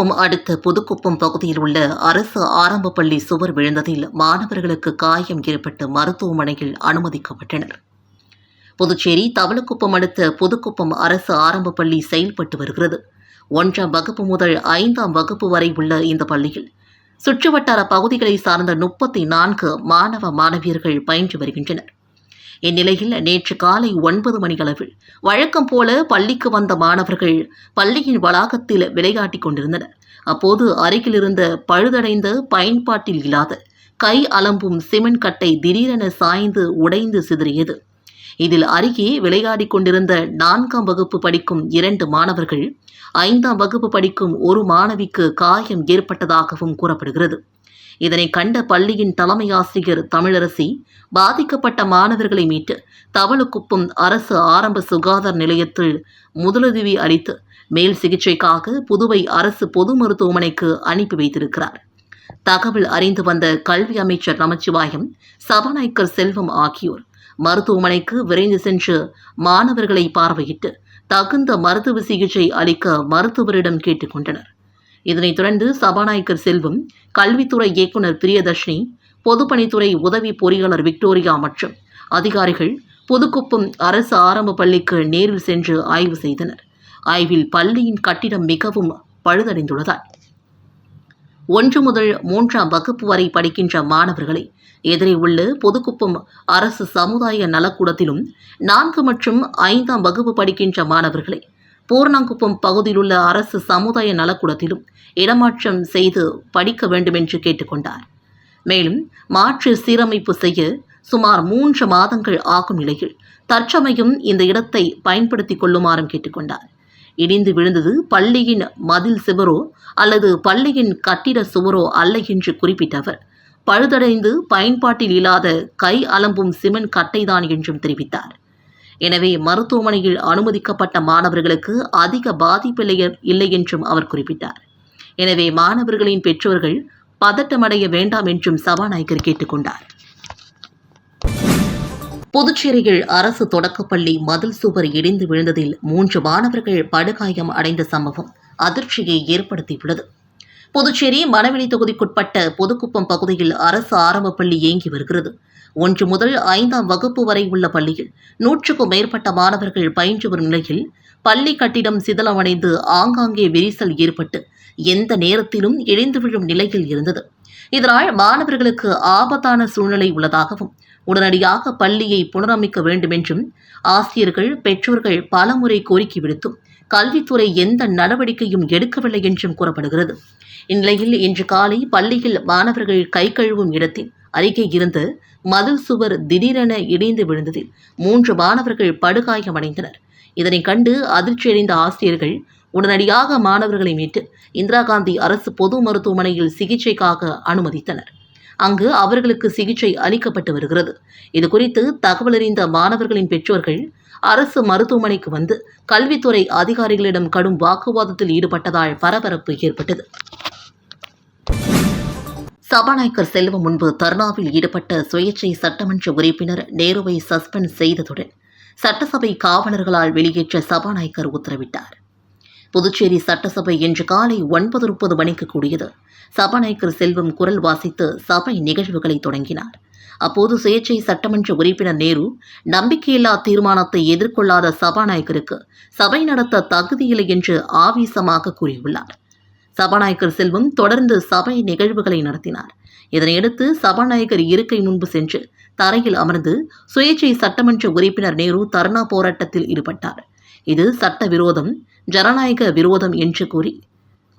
தவளக்குப்பம் அடுத்த புதுக்குப்பம் பகுதியில் உள்ள அரசு ஆரம்ப பள்ளி சுவர் விழுந்ததில் மாணவர்களுக்கு காயம் ஏற்பட்டு மருத்துவமனையில் அனுமதிக்கப்பட்டனர். புதுச்சேரி தவளக்குப்பம் அடுத்த புதுக்குப்பம் அரசு ஆரம்ப பள்ளி செயல்பட்டு வருகிறது. ஒன்றாம் வகுப்பு முதல் ஐந்தாம் வகுப்பு வரை உள்ள இந்த பள்ளியில் சுற்றுவட்டார பகுதிகளை சார்ந்த முப்பத்தி நான்கு மாணவ மாணவியர்கள் பயின்று வருகின்றனர். இந்நிலையில் நேற்று காலை ஒன்பது மணியளவில் வழக்கம் போல பள்ளிக்கு வந்த மாணவர்கள் பள்ளியின் வளாகத்தில் விளையாட்டிக் கொண்டிருந்தனர். அப்போது அருகில் இருந்த பழுதடைந்த பயன்பாட்டில் இல்லாத கை அலம்பும் சிமெண்ட் கட்டை திடீரென சாய்ந்து உடைந்து சிதறியது. இதில் அருகே விளையாடிக் கொண்டிருந்த நான்காம் வகுப்பு படிக்கும் இரண்டு மாணவர்கள் ஐந்தாம் வகுப்பு படிக்கும் ஒரு மாணவிக்கு காயம் ஏற்பட்டதாகவும் கூறப்படுகிறது. இதனை கண்ட பள்ளியின் தலைமை ஆசிரியர் தமிழரசி பாதிக்கப்பட்ட மாணவர்களை மீட்டு தவளுக்குப்பும் அரசு ஆரம்ப சுகாதார நிலையத்தில் முதலுதவி அளித்து மேல் சிகிச்சைக்காக புதுவை அரசு பொது மருத்துவமனைக்கு அனுப்பி வைத்திருக்கிறார். தகவல் அறிந்து வந்த கல்வி அமைச்சர் நமச்சிவாயம் சபாநாயக்கர் செல்வம் ஆகியோர் மருத்துவமனைக்கு விரைந்து சென்று மாணவர்களை பார்வையிட்டு தகுந்த மருத்துவ சிகிச்சை அளிக்க மருத்துவரிடம் கேட்டுக்கொண்டனர் இதனைத் தொடர்ந்து சபாநாயகர் செல்வம் கல்வித்துறை இயக்குனர் பிரியதர்ஷினி பொதுப்பணித்துறை உதவி பொறியாளர் விக்டோரியா மற்றும் அதிகாரிகள் புதுக்குப்பம் அரசு ஆரம்ப பள்ளிக்கு நேரில் சென்று ஆய்வு செய்தனர். ஆய்வில் பள்ளியின் கட்டிடம் மிகவும் பழுதடைந்துள்ளதால். ஒன்று முதல் மூன்றாம் வகுப்பு வரை படிக்கின்ற மாணவர்களை எதிரே உள்ள பொதுக்குப்பம் அரசு சமுதாய நலக்கூடத்திலும் நான்கு மற்றும் ஐந்தாம் வகுப்பு படிக்கின்ற மாணவர்களை பூர்ணாங்குப்பம் பகுதியிலுள்ள அரசு சமுதாய நலக்கூடத்திலும் இடமாற்றம் செய்து படிக்க வேண்டும் என்று கேட்டுக்கொண்டார். மேலும் மாற்று சீரமைப்பு செய்ய சுமார் மூன்று மாதங்கள் ஆகும் நிலையில் தற்சமயம் இந்த இடத்தை பயன்படுத்திக் கொள்ளுமாறும் கேட்டுக்கொண்டார். இடிந்து விழுந்தது பள்ளியின் மதில் சுவரோ அல்லது பள்ளியின் கட்டிட சுவரோ அல்ல என்று குறிப்பிட்ட அவர் பழுதடைந்து பயன்பாட்டில் இல்லாத கை அலம்பும் சிமெண்ட் கட்டைதான் என்றும் தெரிவித்தார். எனவே மருத்துவமனையில் அனுமதிக்கப்பட்ட மாணவர்களுக்கு அதிக பாதிப்பில்லை இல்லை என்றும் அவர் குறிப்பிட்டார். எனவே மாணவர்களின் பெற்றோர்கள் பதட்டமடைய வேண்டாம் என்றும் சபாநாயகர் கேட்டுக்கொண்டார். புதுச்சேரியில் அரசு தொடக்கப்பள்ளி மதில் சுவர் இடிந்து விழுந்ததில் மூன்று மாணவர்கள் படுகாயம் அடைந்த சம்பவம் அதிர்ச்சியை ஏற்படுத்தியுள்ளது. புதுச்சேரி மணவெளி தொகுதிக்குட்பட்ட பொதுக்குப்பம் பகுதியில் அரசு ஆரம்ப பள்ளி இயங்கி வருகிறது. ஒன்று முதல் ஐந்தாம் வகுப்பு வரை உள்ள பள்ளியில் நூற்றுக்கும் மேற்பட்ட மாணவர்கள் பயின்று வரும் நிலையில் பள்ளி கட்டிடம் சிதலமடைந்து ஆங்காங்கே விரிசல் ஏற்பட்டு எந்த நேரத்திலும் இழிந்து விழும் நிலையில் இருந்தது. இதனால் மாணவர்களுக்கு ஆபத்தான சூழ்நிலை உள்ளதாகவும் உடனடியாக பள்ளியை புனரமைக்க வேண்டுமென்றும் ஆசிரியர்கள் பெற்றோர்கள் பலமுறை கோரிக்கை விடுத்தும் கல்வித்துறை எந்த நடவடிக்கையும் எடுக்கவில்லை என்றும் கூறப்படுகிறது. இந்நிலையில் இன்று காலை பள்ளியில் மாணவர்கள் கை கழுவும் இடத்தில் அருகே இருந்து மதில் சுவர் திடீரென இடிந்து விழுந்ததில் மூன்று மாணவர்கள் படுகாயமடைந்தனர் இதனை கண்டு அதிர்ச்சியடைந்த ஆசிரியர்கள் உடனடியாக மாணவர்களை மீட்டு இந்திரா காந்தி அரசு பொது மருத்துவமனையில் சிகிச்சைக்காக அனுமதித்தனர். அங்கு அவர்களுக்கு சிகிச்சை அளிக்கப்பட்டு வருகிறது. இதுகுறித்து தகவல் அறிந்த மாணவர்களின் பெற்றோர்கள் அரசு மருத்துவமனைக்கு வந்து கல்வித்துறை அதிகாரிகளிடம் கடும் வாக்குவாதத்தில் ஈடுபட்டதால் பரபரப்பு ஏற்பட்டது. சபாநாயகர் செல்வம் முன்பு தர்ணாவில் ஈடுபட்ட சுயேட்சை சட்டமன்ற உறுப்பினர் நேருவை சஸ்பெண்ட் செய்ததுடன் சட்டசபை காவலர்களால் வெளியேற்ற சபாநாயகர் உத்தரவிட்டார். புதுச்சேரி சட்டசபை இன்று காலை ஒன்பது முப்பது மணிக்கு கூடியது. சபாநாயகர் செல்வம் குரல் வாசித்து சபை நிகழ்வுகளை தொடங்கினார். அப்போது சுயேட்சை சட்டமன்ற உறுப்பினர் நேரு நம்பிக்கையில்லா தீர்மானத்தை எதிர்கொள்ளாத சபாநாயகருக்கு சபை நடத்த தகுதியில்லை என்று ஆவேசமாக கூறியுள்ளார். சபாநாயகர் செல்வம் தொடர்ந்து சபை நிகழ்வுகளை நடத்தினார். இதனையடுத்து சபாநாயகர் இருக்கை முன்பு சென்று தரையில் அமர்ந்து சுயேட்சை சட்டமன்ற உறுப்பினர் நேரு தர்ணா போராட்டத்தில் ஈடுபட்டார். இது சட்ட விரோதம் ஜனநாயக விரோதம் என்று கூறி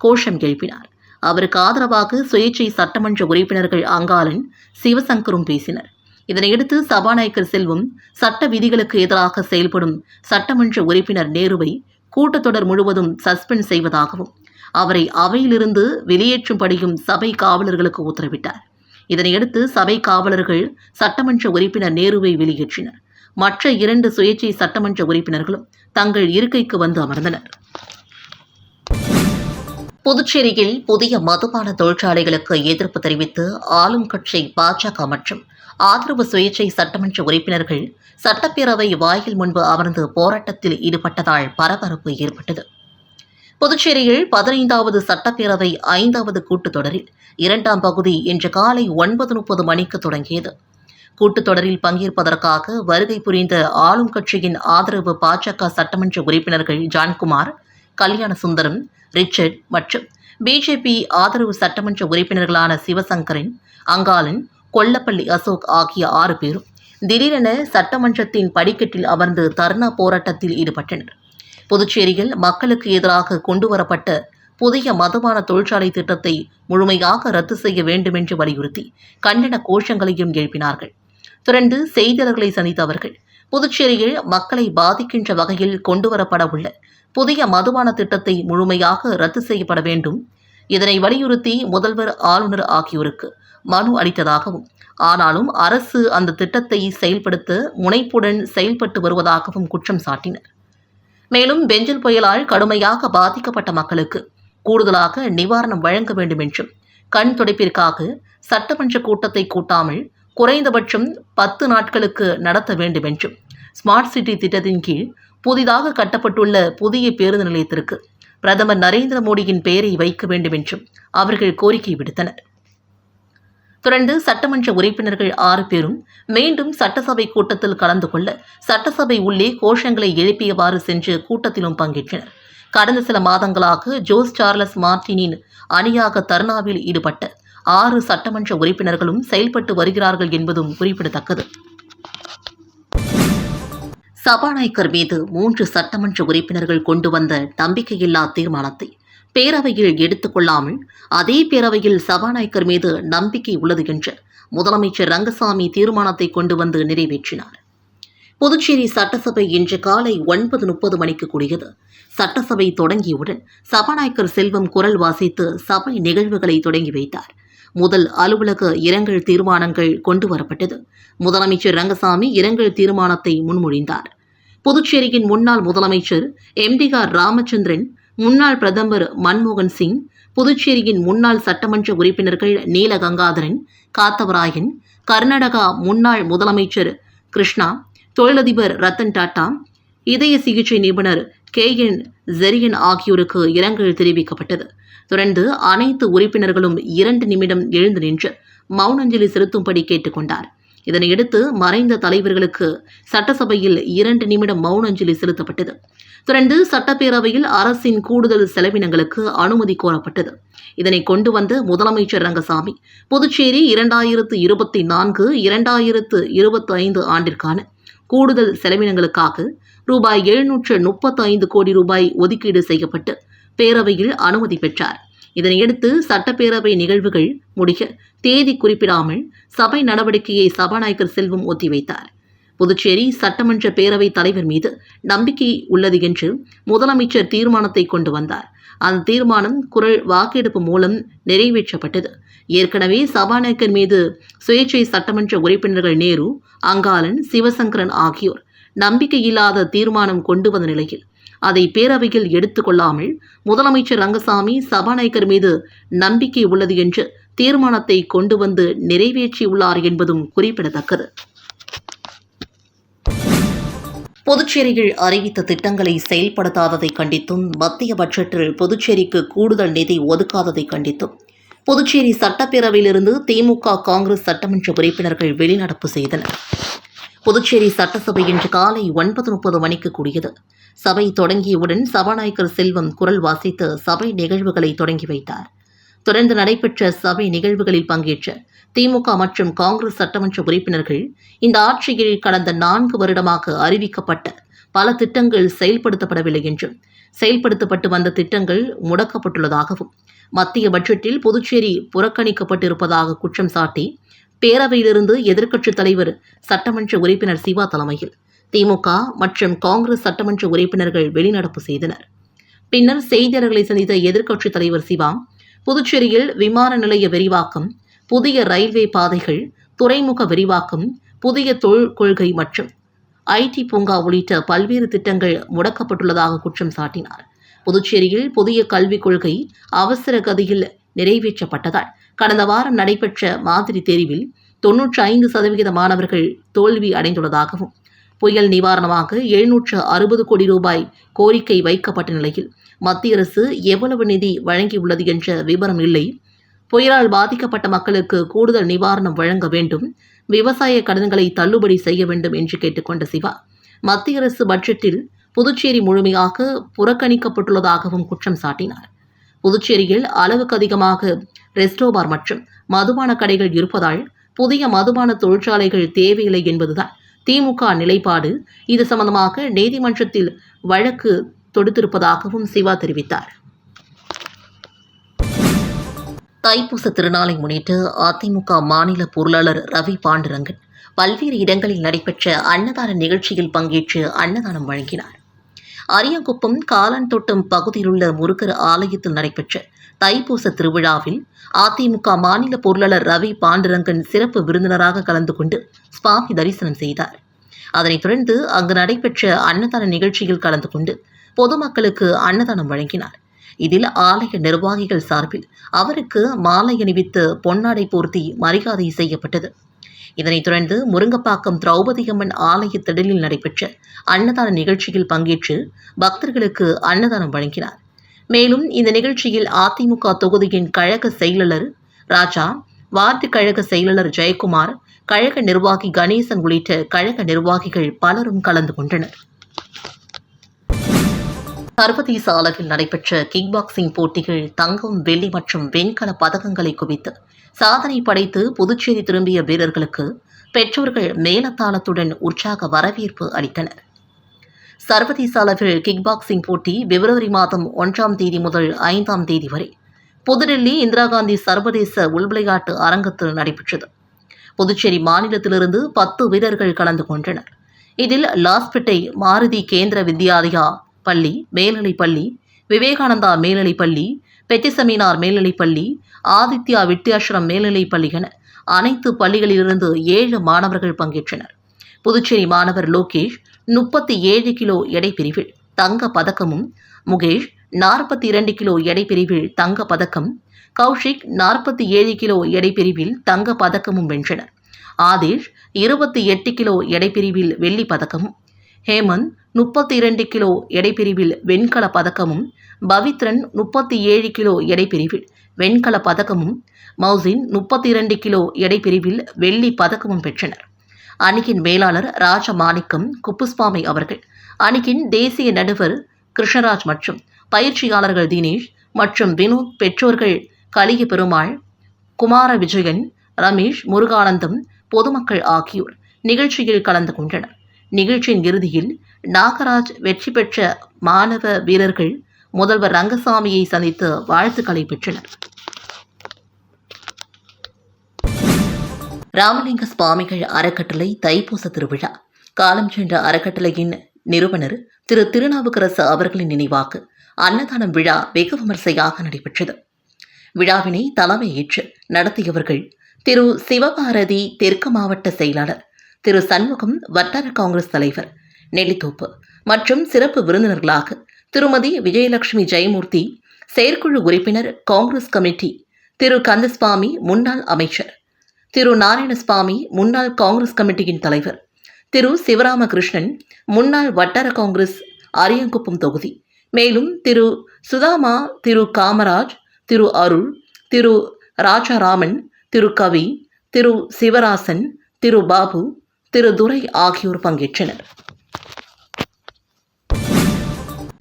கோஷம் எழுப்பினார். அவருக்கு ஆதரவாக சுயேட்சை சட்டமன்ற உறுப்பினர்கள் அங்காளன் சிவசங்கரும் பேசினர். இதனையடுத்து சபாநாயகர் செல்வம் சட்ட விதிகளுக்கு எதிராக செயல்படும் சட்டமன்ற உறுப்பினர் நேருவை கூட்டத்தொடர் முழுவதும் சஸ்பெண்ட் செய்வதாகவும் அவரை அவையிலிருந்து வெளியேற்றும்படியும் சபை காவலர்களுக்கு உத்தரவிட்டார். இதனையடுத்து சபை காவலர்கள் சட்டமன்ற உறுப்பினர் நேருவை வெளியேற்றினர். மற்ற இரண்டு சுயேட்சை சட்டமன்ற உறுப்பினர்களும் தங்கள் இருக்கைக்கு வந்து அமர்ந்தனர். புதுச்சேரியில் புதிய மதுபான தொழிற்சாலைகளுக்கு எதிர்ப்பு தெரிவித்து ஆளும் கட்சி பாஜக மற்றும் ஆதரவு சுயேட்சை சட்டமன்ற உறுப்பினர்கள் சட்டப்பேரவை வாயில் முன்பு அமர்ந்து போராட்டத்தில் ஈடுபட்டதால் பரபரப்பு ஏற்பட்டது. புதுச்சேரியில் பதினைந்தாவது சட்டப்பேரவை ஐந்தாவது கூட்டத்தொடரில் இரண்டாம் பகுதி இன்று காலை ஒன்பது முப்பது மணிக்கு தொடங்கியது. கூட்டத்தொடரில் பங்கேற்பதற்காக வருகை புரிந்த ஆளும் கட்சியின் ஆதரவு பாஜக சட்டமன்ற உறுப்பினர்கள் ஜான்குமார் கல்யாண சுந்தரம் ரிச்சர்ட் மற்றும் பிஜேபி ஆதரவு சட்டமன்ற உறுப்பினர்களான சிவசங்கரன் அங்காளன் கொல்லப்பள்ளி அசோக் ஆகிய ஆறு பேரும் திடீரென சட்டமன்றத்தின் படிக்கட்டில் அமர்ந்து தர்ணா போராட்டத்தில் ஈடுபட்டனர். புதுச்சேரியில் மக்களுக்கு எதிராக கொண்டுவரப்பட்ட புதிய மதுபான தொழிற்சாலை திட்டத்தை முழுமையாக ரத்து செய்ய வேண்டுமென்று வலியுறுத்தி கண்டன கோஷங்களையும் எழுப்பினார்கள். தொடர்ந்து செய்தியாளர்களை சந்தித்த அவர்கள் புதுச்சேரியில் மக்களை பாதிக்கின்ற வகையில் கொண்டுவரப்பட உள்ள புதிய மதுபான திட்டத்தை முழுமையாக ரத்து செய்யப்பட வேண்டும். இதனை வலியுறுத்தி முதல்வர் ஆளுநர் ஆகியோருக்கு மனு அளித்ததாகவும் ஆனாலும் அரசு அந்த திட்டத்தை செயல்படுத்த முனைப்புடன் செயல்பட்டு வருவதாகவும் குற்றம் சாட்டினர். மேலும் பெஞ்சல் புயலால் கடுமையாக பாதிக்கப்பட்ட மக்களுக்கு கூடுதலாக நிவாரணம் வழங்க வேண்டும் என்றும் கண் துடைப்பிற்காக சட்டமன்ற கூட்டத்தை கூட்டாமல் குறைந்தபட்சம் பத்து நாட்களுக்கு நடத்த வேண்டும் என்றும் ஸ்மார்ட் சிட்டி திட்டத்தின் கீழ் புதிதாக கட்டப்பட்டுள்ள புதிய பேருந்து நிலையத்திற்கு பிரதமர் நரேந்திர மோடியின் பெயரை வைக்க வேண்டும் என்றும் அவர்கள் கோரிக்கை விடுத்தனர். தொடர்ந்து சட்டமன்ற உறுப்பினர்கள் ஆறு பேரும் மீண்டும் சட்டசபை கூட்டத்தில் கலந்து கொள்ள சட்டசபை உள்ளே கோஷங்களை எழுப்பியவாறு சென்று கூட்டத்திலும் பங்கேற்றனர். கடந்த சில மாதங்களாக ஜோஸ் சார்லஸ் மார்டினின் அணியாக தர்ணாவில் ஈடுபட்ட ஆறு சட்டமன்ற உறுப்பினர்களும் செயல்பட்டு வருகிறார்கள் என்பதும் குறிப்பிடத்தக்கது. சபாநாயகர் மீது மூன்று சட்டமன்ற உறுப்பினர்கள் கொண்டு வந்த நம்பிக்கையில்லா தீர்மானத்தை பேரவையில் எடுத்துக்கொள்ளாமல் அதே பேரவையில் சபாநாயகர் மீது நம்பிக்கை உள்ளது என்று முதலமைச்சர் ரங்கசாமி தீர்மானத்தை கொண்டு வந்து நிறைவேற்றினார். புதுச்சேரி சட்டசபை இன்று காலை ஒன்பது முப்பது மணிக்கு கூடியது. சட்டசபை தொடங்கியவுடன் சபாநாயகர் செல்வம் குரல் வாசித்து சபை நிகழ்வுகளை தொடங்கி வைத்தார். முதல் அலுவலக இரங்கல் தீர்மானங்கள் கொண்டு வரப்பட்டது. முதலமைச்சர் ரங்கசாமி இரங்கல் தீர்மானத்தை முன்மொழிந்தார். புதுச்சேரியின் முன்னாள் முதலமைச்சர் எம்டிஆர் ராமச்சந்திரன் முன்னாள் பிரதமர் மன்மோகன் சிங் புதுச்சேரியின் முன்னாள் சட்டமன்ற உறுப்பினர்கள் நீலகங்காதரன் காத்தவராயன் கர்நாடகா முன்னாள் முதலமைச்சர் கிருஷ்ணா தொழிலதிபர் ரத்தன் டாட்டா இதய சிகிச்சை நிபுணர் கே என் ஜெரியன் ஆகியோருக்கு இரங்கல் தெரிவிக்கப்பட்டது. தொடர்ந்து அனைத்து உறுப்பினர்களும் இரண்டு நிமிடம் எழுந்து நின்று மௌனஞ்சலி செலுத்தும்படி கேட்டுக்கொண்டார். இதனையடுத்து மறைந்த தலைவர்களுக்கு சட்டசபையில் இரண்டு நிமிடம் மௌனஞ்சலி செலுத்தப்பட்டது. தொடர்ந்து சட்டப்பேரவையில் அரசின் கூடுதல் செலவினங்களுக்கு அனுமதி கோரப்பட்டது. இதனை கொண்டு வந்த முதலமைச்சர் ரங்கசாமி புதுச்சேரி இரண்டாயிரத்து இருபத்தி நான்கு இரண்டாயிரத்து இருபத்தி ஐந்து ஆண்டிற்கான கூடுதல் செலவினங்களுக்காக ரூபாய் எழுநூற்று முப்பத்தி ஐந்து கோடி ரூபாய் ஒதுக்கீடு செய்யப்பட்டு பேரவையில் அனுமதி பெற்றார். இதனையடுத்து சட்டப்பேரவை நிகழ்வுகள் முடிய தேதி குறிப்பிடாமல் சபை நடவடிக்கையை சபாநாயகர் செல்வம் ஒத்திவைத்தார். புதுச்சேரி சட்டமன்ற பேரவைத் தலைவர் மீது நம்பிக்கை உள்ளது என்று முதலமைச்சர் தீர்மானத்தை கொண்டு வந்தார். அந்த தீர்மானம் குரல் வாக்கெடுப்பு மூலம் நிறைவேற்றப்பட்டது. ஏற்கனவே சபாநாயகர் மீது சுயேட்சை சட்டமன்ற உறுப்பினர்கள் நேரு அங்காளன் சிவசங்கரன் ஆகியோர் நம்பிக்கையில்லாத தீர்மானம் கொண்டு வந்த நிலையில் அதை பேரவையில் எடுத்துக்கொள்ளாமல் முதலமைச்சர் ரங்கசாமி சபாநாயகர் மீது நம்பிக்கை உள்ளது என்று தீர்மானத்தை கொண்டு வந்து நிறைவேற்றியுள்ளார் என்பதும் குறிப்பிடத்தக்கது. புதுச்சேரியில் அறிவித்த திட்டங்களை செயல்படுத்தாததை கண்டித்தும் மத்திய பட்ஜெட்டில் புதுச்சேரிக்கு கூடுதல் நிதி ஒதுக்காததை கண்டித்தும் புதுச்சேரி சட்டப்பேரவையிலிருந்து திமுக காங்கிரஸ் சட்டமன்ற உறுப்பினர்கள் வெளிநடப்பு செய்தனர். புதுச்சேரி சட்டசபை இன்று காலை ஒன்பது முப்பது மணிக்கு கூடியது. சபை தொடங்கியவுடன் சபாநாயகர் செல்வம் குரல் வாசித்து சபை நிகழ்வுகளை தொடங்கி வைத்தார். தொடர்ந்து நடைபெற்ற சபை நிகழ்வுகளில் பங்கேற்ற திமுக மற்றும் காங்கிரஸ் சட்டமன்ற உறுப்பினர்கள் இந்த ஆட்சியில் கடந்த நான்கு வருடமாக அறிவிக்கப்பட்ட பல திட்டங்கள் செயல்படுத்தப்படவில்லை என்றும் செயல்படுத்தப்பட்டு வந்த திட்டங்கள் முடக்கப்பட்டுள்ளதாகவும் மத்திய பட்ஜெட்டில் புதுச்சேரி புறக்கணிக்கப்பட்டிருப்பதாக குற்றம் சாட்டி பேரவையிலிருந்து எதிர்க்கட்சித் தலைவர் சட்டமன்ற உறுப்பினர் சிவா தலைமையில் திமுக மற்றும் காங்கிரஸ் சட்டமன்ற உறுப்பினர்கள் வெளிநடப்பு செய்தனர். பின்னர் செய்தியாளர்களை சந்தித்த எதிர்க்கட்சித் தலைவர் சிவா புதுச்சேரியில் விமான நிலைய விரிவாக்கம் புதிய ரயில்வே பாதைகள் துறைமுக விரிவாக்கம் புதிய தொழில் கொள்கை மற்றும் ஐடி பூங்கா உள்ளிட்ட பல்வேறு திட்டங்கள் முடக்கப்பட்டுள்ளதாக குற்றம் சாட்டினார். புதுச்சேரியில் புதிய கல்விக் கொள்கை அவசர கதியில் நிறைவேற்றப்பட்டதால் கடந்த வாரம் நடைபெற்ற மாதிரி தேர்வில் தொன்னூற்றி ஐந்து சதவிகித மாணவர்கள் தோல்வி அடைந்துள்ளதாகவும் புயல் நிவாரணமாக எழுநூற்று அறுபது கோடி ரூபாய் கோரிக்கை வைக்கப்பட்ட நிலையில் மத்திய அரசு எவ்வளவு நிதி வழங்கியுள்ளது என்ற விவரம் இல்லை. புயலால் பாதிக்கப்பட்ட மக்களுக்கு கூடுதல் நிவாரணம் வழங்க வேண்டும். விவசாய கடன்களை தள்ளுபடி செய்ய வேண்டும் என்று கேட்டுக்கொண்ட சிவா மத்திய அரசு பட்ஜெட்டில் புதுச்சேரி முழுமையாக புறக்கணிக்கப்பட்டுள்ளதாகவும் குற்றம் சாட்டினார். புதுச்சேரியில் அளவுக்கு அதிகமாக ரெஸ்டோபார் மற்றும் மதுபான கடைகள் இருப்பதால் புதிய மதுபான தொழிற்சாலைகள் தேவையில்லை என்பதுதான் திமுக நிலைப்பாடு. இது சம்பந்தமாக நீதிமன்றத்தில் வழக்கு தொடுத்திருப்பதாகவும் சிவா தெரிவித்தார். தைப்பூச திருநாளை முன்னிட்டு அதிமுக மாநில பொருளாளர் ரவி பாண்டுரங்கன் பல்வேறு இடங்களில் நடைபெற்ற அன்னதான நிகழ்ச்சியில் பங்கேற்று அன்னதானம் வழங்கினார். அரியங்குப்பம் காலன்தோட்டம் பகுதியிலுள்ள முருகர் ஆலயத்தில் நடைபெற்ற தைப்பூச திருவிழாவில் அதிமுக மாநில பொருளாளர் ரவி பாண்டுரங்கன் சிறப்பு விருந்தினராக கலந்து கொண்டு சுவாமி தரிசனம் செய்தார். அதனைத் தொடர்ந்து அங்கு நடைபெற்ற அன்னதான நிகழ்ச்சியில் கலந்து கொண்டு பொதுமக்களுக்கு அன்னதானம் வழங்கினார். இதில் ஆலய நிர்வாகிகள் சார்பில் அவருக்கு மாலை அணிவித்து பொன்னாடை போர்த்தி மரியாதை செய்யப்பட்டது. இதனைத் தொடர்ந்து முருங்கப்பாக்கம் திரௌபதியம்மன் ஆலய திடலில் நடைபெற்ற அன்னதான நிகழ்ச்சியில் பங்கேற்று பக்தர்களுக்கு அன்னதானம் வழங்கினார். மேலும் இந்த நிகழ்ச்சியில் அதிமுக தொகுதியின் கழக செயலாளர் ராஜா வார்டு கழக செயலாளர் ஜெயக்குமார் கழக நிர்வாகி கணேசன் உள்ளிட்ட கழக நிர்வாகிகள் பலரும் கலந்து கொண்டனர். சர்வதேச அளவில் நடைபெற்ற கிக் பாக்ஸிங் போட்டிகள் தங்கம் வெள்ளி மற்றும் வெண்கல பதக்கங்களை குவித்து சாதனை படைத்து புதுச்சேரி திரும்பிய வீரர்களுக்கு பெற்றோர்கள் மேலத்தாளத்துடன் உற்சாக வரவேற்பு அளித்தனர். சர்வதேச அளவில் கிக் பாக்ஸிங் போட்டி பிப்ரவரி மாதம் ஒன்றாம் தேதி முதல் ஐந்தாம் தேதி வரை புதுடெல்லி இந்திரா காந்தி சர்வதேச உள்விளையாட்டு அரங்கத்தில் நடைபெற்றது. புதுச்சேரி மாநிலத்திலிருந்து பத்து வீரர்கள் கலந்து கொண்டனர். இதில் லாஸ்பேட்டை மாருதி கேந்திர வித்யாலயா பள்ளி மேல்நிலைப் பள்ளி விவேகானந்தா மேல்நிலைப் பள்ளி பெத்திசமீனார் மேல்நிலைப் பள்ளி ஆதித்யா வித்யாசிரம் மேல்நிலைப் பள்ளி என அனைத்து பள்ளிகளிலிருந்து ஏழு மாணவர்கள் பங்கேற்றனர். புதுச்சேரி மாணவர் லோகேஷ் முப்பத்தி ஏழு கிலோ எடை பிரிவில் தங்க பதக்கமும் முகேஷ் நாற்பத்தி இரண்டு கிலோ எடை பிரிவில் தங்க பதக்கம் கௌஷிக் நாற்பத்தி ஏழு கிலோ எடை பிரிவில் தங்க பதக்கமும் வென்றனர். ஆதேஷ் இருபத்தி எட்டு கிலோ எடை பிரிவில் வெள்ளி பதக்கமும் ஹேமந்த் முப்பத்தி இரண்டு கிலோ எடைப்பிரிவில் வெண்கல பதக்கமும் பவித்ரன் முப்பத்தி ஏழு கிலோ எடைப்பிரிவில் வெண்கல பதக்கமும் மௌசின் முப்பத்தி இரண்டு கிலோ எடைப்பிரிவில் வெள்ளி பதக்கமும் பெற்றனர். அணியின் மேலாளர் ராஜமாணிக்கம் குப்புஸ்வாமி அவர்கள் அணியின் தேசிய நடுவர் கிருஷ்ணராஜ் மற்றும் பயிற்சியாளர்கள் தினேஷ் மற்றும் வினோத் பெற்றோர்கள் கலிய பெருமாள் குமார விஜயன் ரமேஷ் முருகானந்தம் பொதுமக்கள் ஆகியோர் நிகழ்ச்சியில் கலந்து கொண்டனர். நிகழ்ச்சியின் இறுதியில் நாகராஜ் வெற்றி பெற்ற மாணவ வீரர்கள் முதல்வர் ரங்கசாமியை சந்தித்து வாழ்த்துக்களை பெற்றனர். ராமலிங்க சுவாமிகள் அறக்கட்டளை தைப்பூச திருவிழா. காலம் சென்ற அறக்கட்டளையின் நிறுவனர் திரு திருநாவுக்கரசு அவர்களின் நினைவாக அன்னதானம் விழா வெகு விமர்சையாக நடைபெற்றது. விழாவினை தலைமையேற்று நடத்தியவர்கள் திரு சிவபாரதி தெற்கு மாவட்ட செயலாளர் திரு சண்முகம் வட்டார காங்கிரஸ் தலைவர் நெல்லித்தோப்பு மற்றும் சிறப்பு விருந்தினர்களாக திருமதி விஜயலட்சுமி ஜெயமூர்த்தி செயற்குழு உறுப்பினர் காங்கிரஸ் கமிட்டி திரு. கந்தசுவாமி முன்னாள் அமைச்சர் திரு. நாராயணசுவாமி முன்னாள் காங்கிரஸ் கமிட்டியின் தலைவர் திரு. சிவராமகிருஷ்ணன் முன்னாள் வட்டார காங்கிரஸ் அரியங்குப்பம் தொகுதி மேலும் திரு. சுதாமா திரு. காமராஜ் திரு. அருள் திரு. ராஜாராமன் திரு. கவி திரு. சிவராசன் திரு. பாபு திரு. துரை ஆகியோர் பங்கேற்றனர்.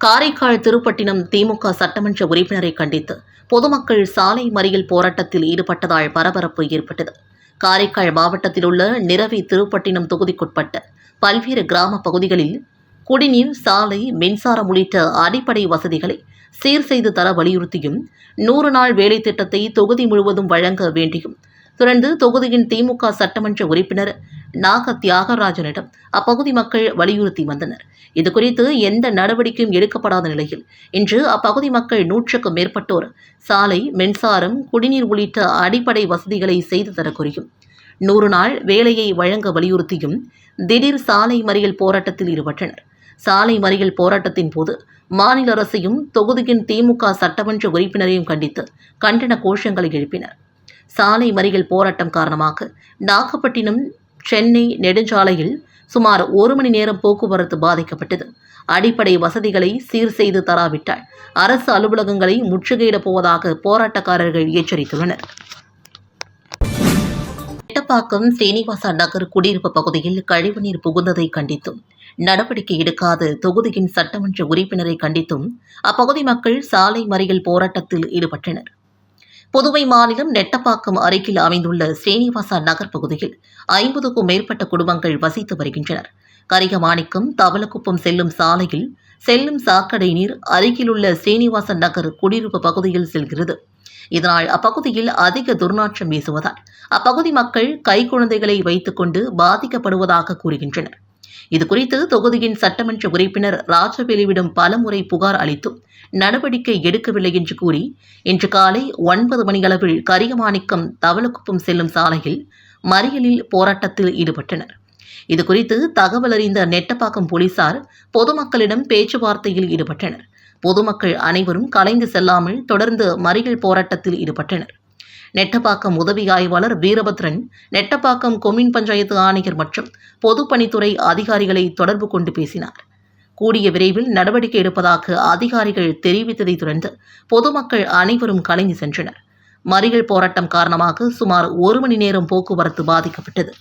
காரைக்கால் திருப்பட்டினம் திமுக சட்டமன்ற உறுப்பினரை கண்டித்து பொதுமக்கள் சாலை மறியல் போராட்டத்தில் ஈடுபட்டதால் பரபரப்பு ஏற்பட்டது. காரைக்கால் மாவட்டத்தில் உள்ள நிரவி திருப்பட்டினம் தொகுதிக்குட்பட்ட பல்வேறு கிராம பகுதிகளில் குடிநீர் சாலை மின்சாரம் உள்ளிட்ட அடிப்படை வசதிகளை சீர் செய்து தர வலியுறுத்தியும் நூறு நாள் வேலை திட்டத்தை தொகுதி முழுவதும் வழங்க வேண்டியும். தொடர்ந்து தொகுதியின் திமுக சட்டமன்ற உறுப்பினர் நாக தியாகராஜனிடம் அப்பகுதி மக்கள் வலியுறுத்தி வந்தனர். இதுகுறித்து எந்த நடவடிக்கையும் எடுக்கப்படாத நிலையில் இன்று அப்பகுதி மக்கள் நூற்றுக்கும் மேற்பட்டோர் சாலை மின்சாரம் குடிநீர் உள்ளிட்ட அடிப்படை வசதிகளை செய்து தர நூறு நாள் வேலையை வழங்க வலியுறுத்தியும் திடீர் சாலை மறியல் போராட்டத்தில் ஈடுபட்டனர். சாலை மறியல் போராட்டத்தின் போது மாநில அரசையும் தொகுதியின் திமுக சட்டமன்ற உறுப்பினரையும் கண்டித்து கண்டன கோஷங்களை எழுப்பினர். சாலை மறியல் போராட்டம் காரணமாக நாகப்பட்டினம் சென்னை நெடுஞ்சாலையில் சுமார் ஒரு மணி நேரம் போக்குவரத்து பாதிக்கப்பட்டது. அடிப்படை வசதிகளை சீர் செய்து தராவிட்டால் அரசு அலுவலகங்களை முற்றுகையிடப் போவதாக போராட்டக்காரர்கள் எச்சரித்துள்ளனர். எட்டப்பாக்கம் சீனிவாசா நகர் குடியிருப்பு பகுதியில் கழிவுநீர் புகுந்ததை கண்டித்தும் நடவடிக்கை எடுக்காத தொகுதியின் சட்டமன்ற உறுப்பினரை கண்டித்தும் அப்பகுதி மக்கள் சாலை மறியல் போராட்டத்தில் ஈடுபட்டனர். புதுவை மாநிலம் நெட்டப்பாக்கம் அருகில் அமைந்துள்ள ஸ்ரீனிவாசா நகர் பகுதியில் ஐம்பதுக்கும் மேற்பட்ட குடும்பங்கள் வசித்து வருகின்றனர். கரிகமாணிக்கம் தவளக்குப்பம் செல்லும் சாலையில் செல்லும் சாக்கடை நீர் அருகிலுள்ள ஸ்ரீனிவாசன் நகர் குடியிருப்பு பகுதியில் செல்கிறது. இதனால் அப்பகுதியில் அதிக துர்நாற்றம் வீசுவதால் அப்பகுதி மக்கள் கைக்குழந்தைகளை வைத்துக்கொண்டு பாதிக்கப்படுவதாக கூறுகின்றனர். இது குறித்து தொகுதியின் சட்டமன்ற உறுப்பினர் ராஜவேலுவிடம் பலமுறை புகார் அளித்தும் நடவடிக்கை எடுக்கவில்லை என்று கூறி இன்று காலை ஒன்பது மணியளவில் கரியமாணிக்கம் தவளக்குப்பம் செல்லும் சாலையில் மறியலில் போராட்டத்தில் ஈடுபட்டனர். இதுகுறித்து தகவல் அறிந்த நெட்டப்பாக்கம் போலீசார் பொதுமக்களிடம் பேச்சுவார்த்தையில் ஈடுபட்டனர். பொதுமக்கள் அனைவரும் கலைந்து செல்லாமல் தொடர்ந்து மறியல் போராட்டத்தில் ஈடுபட்டனர். நெட்டப்பாக்கம் உதவி ஆய்வாளர் வீரபத்ரன் நெட்டப்பாக்கம் கொம்யூன் பஞ்சாயத்து ஆணையர் மற்றும் பொதுப்பணித்துறை அதிகாரிகளை தொடர்பு கொண்டு பேசினார். கூடிய விரைவில் நடவடிக்கை எடுப்பதாக அதிகாரிகள் தெரிவித்ததைத் தொடர்ந்து பொதுமக்கள் அனைவரும் கலைந்து சென்றனர். மறியல் போராட்டம் காரணமாக சுமார் ஒரு மணி நேரம் போக்குவரத்து பாதிக்கப்பட்டது.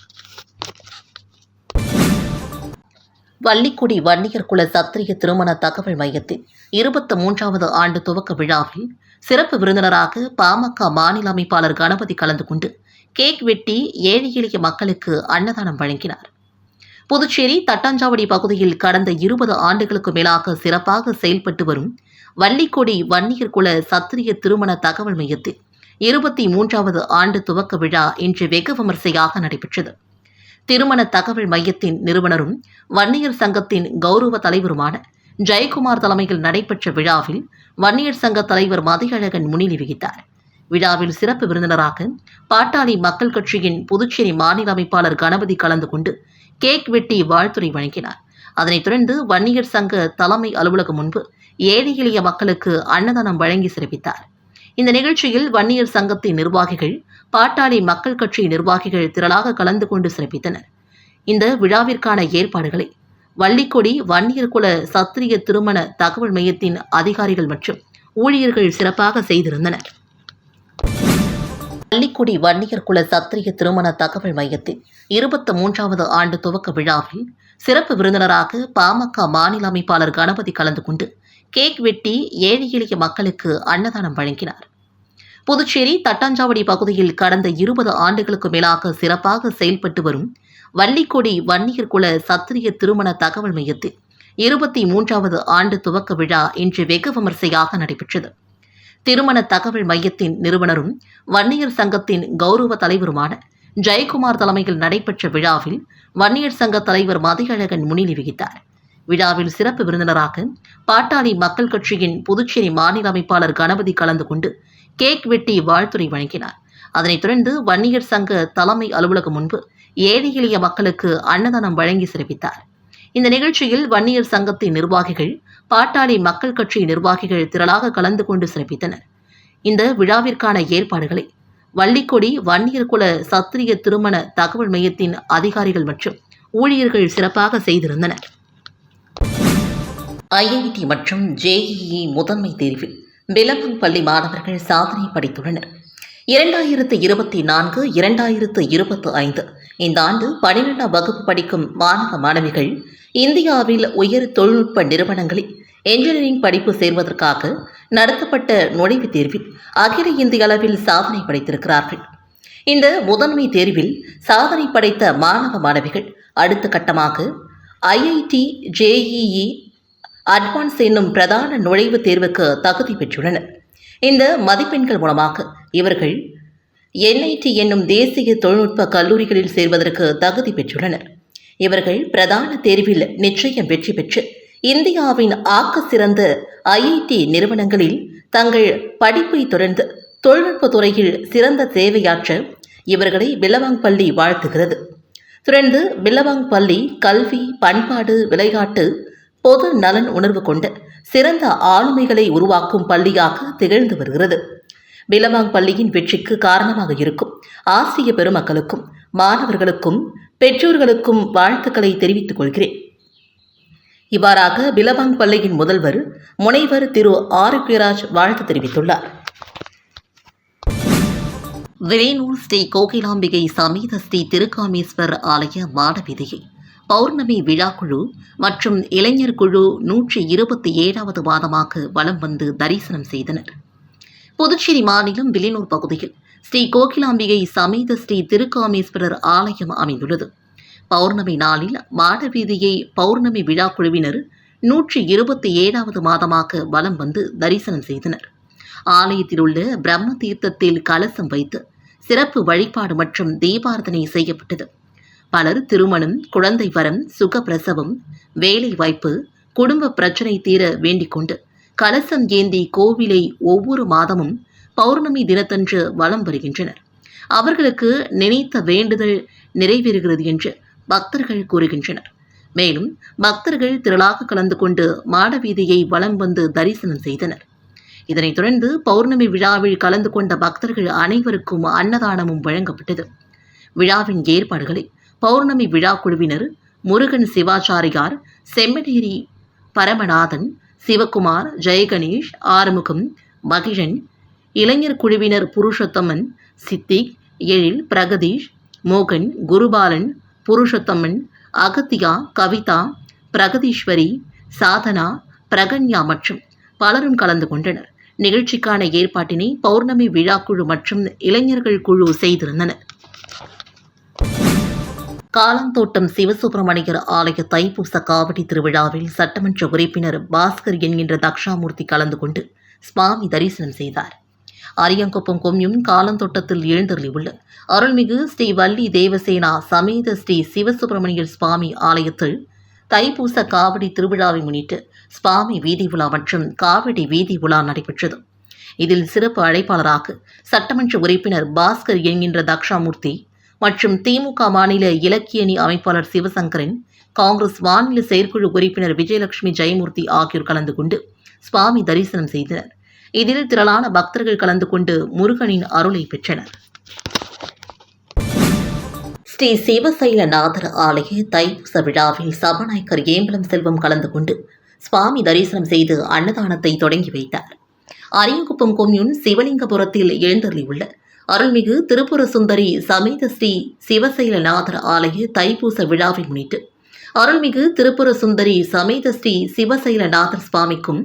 வள்ளிக்குடி வன்னியர் குல சத்திரிய திருமண தகவல் மையத்தின் இருபத்தி மூன்றாவது ஆண்டு துவக்க விழாவில் சிறப்பு விருந்தினராக பாமக மாநில அமைப்பாளர் கணபதி கலந்து கொண்டு கேக் வெட்டி ஏழை எளிய மக்களுக்கு அன்னதானம் வழங்கினார். புதுச்சேரி தட்டாஞ்சாவடி பகுதியில் கடந்த இருபது ஆண்டுகளுக்கு மேலாக சிறப்பாக செயல்பட்டு வரும் வள்ளிக்கொடி வன்னியர் குல சத்திரிய திருமண தகவல் மையத்தில் இருபத்தி மூன்றாவது ஆண்டு துவக்க விழா இன்று வெகு விமர்சையாக நடைபெற்றது. திருமண தகவல் மையத்தின் நிறுவனரும் வன்னியர் சங்கத்தின் கௌரவ தலைவருமான ஜெயக்குமார் தலைமையில் நடைபெற்ற விழாவில் வன்னியர் சங்க தலைவர் மதியழகன் முன்னிலை வகித்தார். விழாவில் சிறப்பு விருந்தினராக பாட்டாளி மக்கள் கட்சியின் புதுச்சேரி மாநில அமைப்பாளர் கணபதி கலந்து கொண்டு கேக் வெட்டி வாழ்த்துறை வழங்கினார். அதனைத் தொடர்ந்து வன்னியர் சங்க தலைமை அலுவலகம் முன்பு ஏழை எளிய மக்களுக்கு அன்னதானம் வழங்கி சிறப்பித்தார். இந்த நிகழ்ச்சியில் வன்னியர் சங்கத்தின் நிர்வாகிகள் பாட்டாளி மக்கள் கட்சி நிர்வாகிகள் திரளாக கலந்து கொண்டு சிறப்பித்தனர். இந்த விழாவிற்கான ஏற்பாடுகளை வள்ளிக்கொடி வன்னியர் குல சத்திரிய திருமண தகவல் மையத்தின் அதிகாரிகள் மற்றும் ஊழியர்கள் சிறப்பாக செய்திருந்தனர். பள்ளிக்குடி வன்னியர் குல சத்திரிய திருமண தகவல் மையத்தின் இருபத்தி மூன்றாவது ஆண்டு துவக்க விழாவில் சிறப்பு விருந்தினராக பாமக மாநில அமைப்பாளர் கணபதி கலந்து கொண்டு கேக் வெட்டி ஏழை எளிய மக்களுக்கு அன்னதானம் வழங்கினார். புதுச்சேரி தட்டாஞ்சாவடி பகுதியில் கடந்த இருபது ஆண்டுகளுக்கு மேலாக சிறப்பாக செயல்பட்டு வரும் வள்ளிக்கொடி வன்னியர் குல சத்திரிய திருமண தகவல் மையத்தில் இருபத்தி மூன்றாவது ஆண்டு துவக்க விழா இன்று வெகு விமர்சையாக நடைபெற்றது. திருமண தகவல் மையத்தின் நிறுவனரும் வன்னியர் சங்கத்தின் கௌரவ தலைவருமான ஜெயக்குமார் தலைமையில் நடைபெற்ற விழாவில் வன்னியர் சங்க தலைவர் மதியழகன் முன்னிலை வகித்தார். விழாவில் சிறப்பு விருந்தினராக பாட்டாளி மக்கள் கட்சியின் புதுச்சேரி மாநில அமைப்பாளர் கணபதி கலந்து கொண்டு கேக் வெட்டி வாழ்த்துறை வழங்கினார். அதனைத் தொடர்ந்து வன்னியர் சங்க தலைமை அலுவலகம் முன்பு ஏழை எளிய மக்களுக்கு அன்னதானம் வழங்கி சிறப்பித்தார். இந்த நிகழ்ச்சியில் வன்னியர் சங்கத்தின் நிர்வாகிகள் பாட்டாளி மக்கள் கட்சி நிர்வாகிகள் திரளாக கலந்து கொண்டு சிறப்பித்தனர். இந்த விழாவிற்கான ஏற்பாடுகளை வள்ளிக்கொடி வன்னியர் குல சத்திரிய திருமண தகவல் மையத்தின் அதிகாரிகள் மற்றும் ஊழியர்கள் சிறப்பாக செய்திருந்தனர். ஐஐடி மற்றும் ஜேஇஇ முதன்மை தேர்வில் விலங்கு பள்ளி மாணவர்கள் சாதனை படைத்துள்ளனர். இரண்டாயிரத்து இருபத்தி நான்கு இரண்டாயிரத்து இருபத்தி ஐந்து. இந்த ஆண்டு பனிரெண்டாம் வகுப்பு படிக்கும் மாணவ மாணவிகள் இந்தியாவில் உயர் தொழில்நுட்ப நிறுவனங்களில் என்ஜினியரிங் படிப்பு சேர்வதற்காக நடத்தப்பட்ட நுழைவுத் தேர்வில் அகில இந்திய அளவில் சாதனை படைத்திருக்கிறார்கள். இந்த முதன்மை தேர்வில் சாதனை படைத்த மாணவ மாணவிகள் அடுத்த கட்டமாக ஐஐடி ஜேஇஇ அட்வான்ஸ் என்னும் பிரதான நுழைவுத் தேர்வுக்கு தகுதி பெற்றுள்ளனர். இந்த மதிப்பெண்கள் மூலமாக இவர்கள் என்ஐடி என்னும் தேசிய தொழில்நுட்ப கல்லூரிகளில் சேர்வதற்கு தகுதி பெற்றுள்ளனர். இவர்கள் பிரதான தேர்வில் நிச்சயம் வெற்றி பெற்று இந்தியாவின் ஆக்க சிறந்த ஐஐடி நிறுவனங்களில் தங்கள் படிப்பை தொடர்ந்து தொழில்நுட்ப துறையில் சிறந்த சேவையாற்ற இவர்களை பில்லவாங் பள்ளி வாழ்த்துகிறது. தொடர்ந்து பில்லவாங் பள்ளி கல்வி பண்பாடு விளையாட்டு பொது நலன் உணர்வு கொண்ட சிறந்த ஆளுமைகளை உருவாக்கும் பள்ளியாக திகழ்ந்து வருகிறது. பிலவாங் பள்ளியின் வெற்றிக்கு காரணமாக இருக்கும். ஆசிய பெருமக்களுக்கும் மாணவர்களுக்கும் பெற்றோர்களுக்கும் வாழ்த்துக்களை தெரிவித்துக் கொள்கிறேன். இவ்வாறாக பிலவாங் பள்ளியின் முதல்வர் முனைவர் திரு ஆரோக்கியராஜ் வாழ்த்து தெரிவித்துள்ளார். வேலூர் ஸ்ரீ கோகிலாம்பிகை சமேத ஸ்ரீ திருக்காமேஸ்வர் ஆலய மாடவீதியை பௌர்ணமி விழாக்குழு மற்றும் இளைஞர் குழு நூற்றி இருபத்தி ஏழாவது மாதமாக வலம் வந்து தரிசனம் செய்தனர். புதுச்சேரி மாநிலம் வில்லியனூர் பகுதியில் ஸ்ரீ கோகிலாம்பிகை சமேத ஸ்ரீ திருக்காமேஸ்வரர் ஆலயம் அமைந்துள்ளது. பௌர்ணமி நாளில் மாடவீதியை பௌர்ணமி விழா குழுவினர் நூற்றி இருபத்தி ஏழாவது மாதமாக வலம் வந்து தரிசனம் செய்தனர். ஆலயத்தில் உள்ள பிரம்ம தீர்த்தத்தில் கலசம் வைத்து சிறப்பு வழிபாடு மற்றும் தீபார்த்தனை செய்யப்பட்டது. பலர் திருமணம் குழந்தை வரம் சுகப்பிரசவம் வேலை வாய்ப்பு குடும்ப பிரச்சனை தீர வேண்டிக் கொண்டு கலசம் ஏந்தி கோவிலை ஒவ்வொரு மாதமும் பௌர்ணமி தினத்தன்று வலம் வருகின்றனர். அவர்களுக்கு நினைத்த வேண்டுதல் நிறைவேறுகிறது என்று பக்தர்கள் கூறுகின்றனர். மேலும் பக்தர்கள் திரளாக கலந்து கொண்டு மாடவீதியை வலம் வந்து தரிசனம் செய்தனர். இதனைத் தொடர்ந்து பௌர்ணமி விழாவில் கலந்து கொண்ட பக்தர்கள் அனைவருக்கும் அன்னதானமும் வழங்கப்பட்டது. விழாவின் ஏற்பாடுகளை பௌர்ணமி விழா குழுவினர் முருகன் சிவாச்சாரியார் செம்மநேரி பரமநாதன் சிவகுமார் ஜெயகணேஷ் ஆறுமுகம் மகிழன் இளைஞர் குழுவினர் புருஷோத்தமன் சித்திக் எழில் பிரகதீஷ் மோகன் குருபாலன் புருஷோத்தமன் அகத்தியா கவிதா பிரகதீஸ்வரி சாதனா பிரகன்யா மற்றும் பலரும் கலந்து கொண்டனர். நிகழ்ச்சிக்கான ஏற்பாட்டினை பௌர்ணமி விழாக்குழு மற்றும் இளைஞர்கள் குழு செய்திருந்தனர். காலந்தோட்டம் சிவசுப்பிரமணியர் ஆலய தைப்பூச காவடி திருவிழாவில் சட்டமன்ற உறுப்பினர் பாஸ்கர் என்கின்ற தக்ஷாமூர்த்தி கலந்து கொண்டு சுவாமி தரிசனம் செய்தார். அரியங்குப்பம் கொம்யும் காலந்தோட்டத்தில் எழுந்தருளியுள்ள அருள்மிகு ஸ்ரீ வள்ளி தேவசேனா சமேத ஸ்ரீ சிவசுப்பிரமணியர் சுவாமி ஆலயத்தில் தைப்பூச காவடி திருவிழாவை முன்னிட்டு சுவாமி வீதி உலா மற்றும் காவடி வீதி உலா நடைபெற்றது. இதில் சிறப்பு அழைப்பாளராக சட்டமன்ற உறுப்பினர் பாஸ்கர் என்கின்ற தக்ஷாமூர்த்தி மற்றும் திமுக மாநில இலக்கியணி அமைப்பாளர் சிவசங்கரன் காங்கிரஸ் மாநில செயற்குழு உறுப்பினர் விஜயலட்சுமி ஜெயமூர்த்தி ஆகியோர் கலந்து கொண்டு சுவாமி தரிசனம் செய்தனர். இதில் திரளான பக்தர்கள் கலந்து கொண்டு முருகனின் அருளை பெற்றனர். ஸ்ரீ சிவசைலநாதர் ஆலய தைப்பூச விழாவில் சபாநாயகர் ஏம்பலம் செல்வம் கலந்து கொண்டு சுவாமி தரிசனம் செய்து அன்னதானத்தை தொடங்கி வைத்தார். அரியங்குப்பம் கொம்யூன் சிவலிங்கபுரத்தில் எழுந்தருளியுள்ள அருள்மிகு திருப்புர சுந்தரி சமேத ஸ்ரீ சிவசைலநாதர் ஆலய தைப்பூச விழாவை முன்னிட்டு அருள்மிகு திருப்புர சுந்தரி சமேத ஸ்ரீ சிவசைலநாதர் சுவாமிக்கும்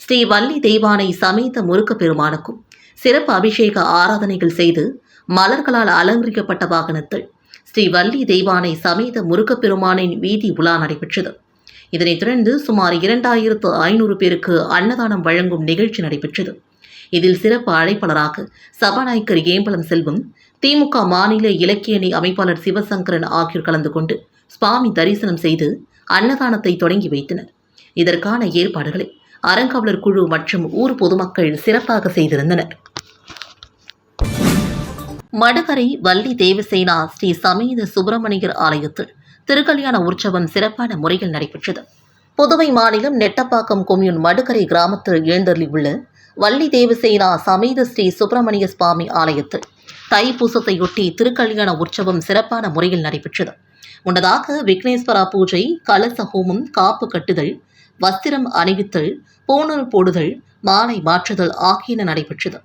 ஸ்ரீ வள்ளி தெய்வானை சமேத முருக்க பெருமானுக்கும் சிறப்பு அபிஷேக ஆராதனைகள் செய்து மலர்களால் அலங்கரிக்கப்பட்ட வாகனத்தில் ஸ்ரீ வள்ளி தெய்வானை சமேத முருக்க பெருமானின் வீதி உலா நடைபெற்றது. இதனைத் தொடர்ந்து சுமார் இரண்டாயிரத்து ஐநூறு பேருக்கு அன்னதானம் வழங்கும் நிகழ்ச்சி நடைபெற்றது. இதில் சிறப்பு அழைப்பாளராக சபாநாயகர் ஏம்பலம் செல்வம் திமுக மாநில இலக்கியணி அமைப்பாளர் சிவசங்கரன் ஆகியோர் கலந்து கொண்டு சுவாமி தரிசனம் செய்து அன்னதானத்தை தொடங்கி வைத்தனர். இதற்கான ஏற்பாடுகளை அறங்காவலர் குழு மற்றும் ஊர் பொதுமக்கள் சிறப்பாக செய்திருந்தனர். மடுகரை வள்ளி தேவசேனா ஸ்ரீ சமேத சுப்பிரமணியர் ஆலயத்தில் திருக்கல்யாண உற்சவம் சிறப்பான முறையில் நடைபெற்றது. புதுவை மாநிலம் நெட்டப்பாக்கம் கொம்யூன் மடுகரை கிராமத்தில் எழுந்தருளியுள்ள வள்ளி தேவசேனா சமேத ஸ்ரீ சுப்பிரமணிய சுவாமி ஆலயத்தில் தைப்பூசத்தையொட்டி திருக்கல்யாண உற்சவம் சிறப்பான முறையில் நடைபெற்றது. முன்னதாக விக்னேஸ்வரா பூஜை கலச ஹோமம் காப்பு கட்டுதல் வஸ்திரம் அணிவித்தல் பூணூல் போடுதல் மாலை மாற்றுதல் ஆகியன நடைபெற்றது.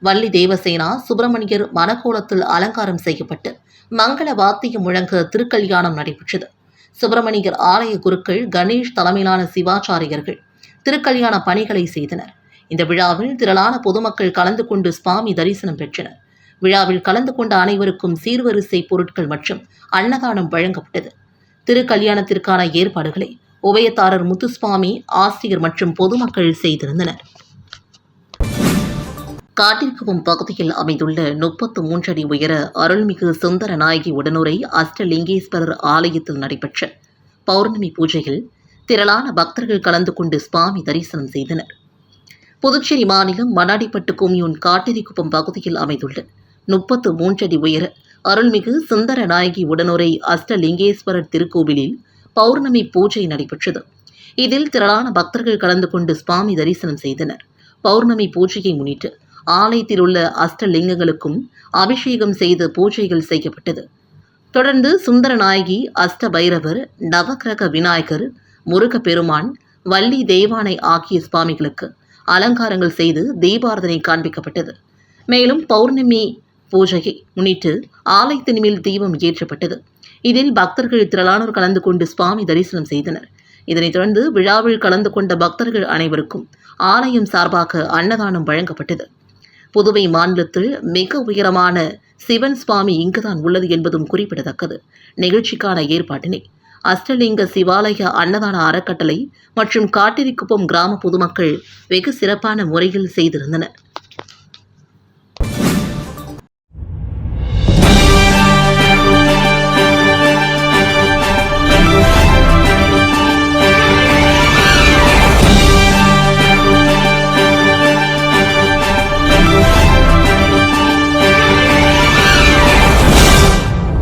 வள்ளி தேவசேனா சுப்பிரமணியர் மனக்கோலத்தில் அலங்காரம் செய்யப்பட்டு மங்கள வாத்தியம் முழங்க திருக்கல்யாணம் நடைபெற்றது. சுப்பிரமணியர் ஆலய குருக்கள் கணேஷ் தலைமையிலான சிவாச்சாரியர்கள் திருக்கல்யாண பணிகளை செய்தனர். இந்த விழாவில் திரளான பொதுமக்கள் கலந்து கொண்டு சுவாமி தரிசனம் பெற்றனர். விழாவில் கலந்து கொண்ட அனைவருக்கும் சீர்வரிசை பொருட்கள் மற்றும் அன்னதானம் வழங்கப்பட்டது. திருக்கல்யாணத்திற்கான ஏற்பாடுகளை உபயத்தாரர் முத்துசுவாமி ஆசிரியர் மற்றும் பொதுமக்கள் செய்திருந்தனர். காட்டிற்குவும் பகுதியில் அமைந்துள்ள முப்பத்து மூன்றடி உயர அருள்மிகு சுந்தர நாயகி உடனுரை அஷ்டலிங்கேஸ்வரர் ஆலயத்தில் நடைபெற்ற பௌர்ணமி பூஜையில் திரளான பக்தர்கள் கலந்து கொண்டு சுவாமி தரிசனம் செய்தனர். புதுச்சேரி மாநிலம் மணாடிப்பட்டு கோமியூன் காட்டிரிக்குப்பம் பகுதியில் அமைந்துள்ள முப்பத்து மூன்றடி உயர அருள்மிகு சுந்தர நாயகி உடனுரை அஷ்டலிங்கேஸ்வரர் திருக்கோவிலில் பௌர்ணமி பூஜை நடைபெற்றது. இதில் திரளான பக்தர்கள் கலந்து கொண்டு சுவாமி தரிசனம் செய்தனர். பௌர்ணமி பூஜையை முன்னிட்டு ஆலயத்தில் உள்ள அஷ்டலிங்கங்களுக்கும் அபிஷேகம் செய்து பூஜைகள் செய்யப்பட்டது. தொடர்ந்து சுந்தரநாயகி அஷ்ட பைரவர் நவக்கிரக விநாயகர் முருகப்பெருமான் வள்ளி தெய்வானை ஆகிய சுவாமிகளுக்கு அலங்காரங்கள் செய்து தீபாரதனை காண்பிக்கப்பட்டது. மேலும் பௌர்ணமி பூஜையை முன்னிட்டு ஆலயத்தின் மேல் தீபம் ஏற்றப்பட்டது. இதில் பக்தர்கள் திரளானோர் கலந்து கொண்டு சுவாமி தரிசனம் செய்தனர். இதனைத் தொடர்ந்து விழாவில் கலந்து கொண்ட பக்தர்கள் அனைவருக்கும் ஆலயம் சார்பாக அன்னதானம் வழங்கப்பட்டது. புதுவை மாநிலத்தில் மிக உயரமான சிவன் சுவாமி இங்குதான் உள்ளது என்பதும் குறிப்பிடத்தக்கது. நிகழ்ச்சிக்கான ஏற்பாட்டினை அஷ்டலிங்க சிவாலய அன்னதான அறக்கட்டளை மற்றும் காட்டிரிக்குப்பம் கிராம பொதுமக்கள் வெகு சிறப்பான முறையில் செய்திருந்தனர்.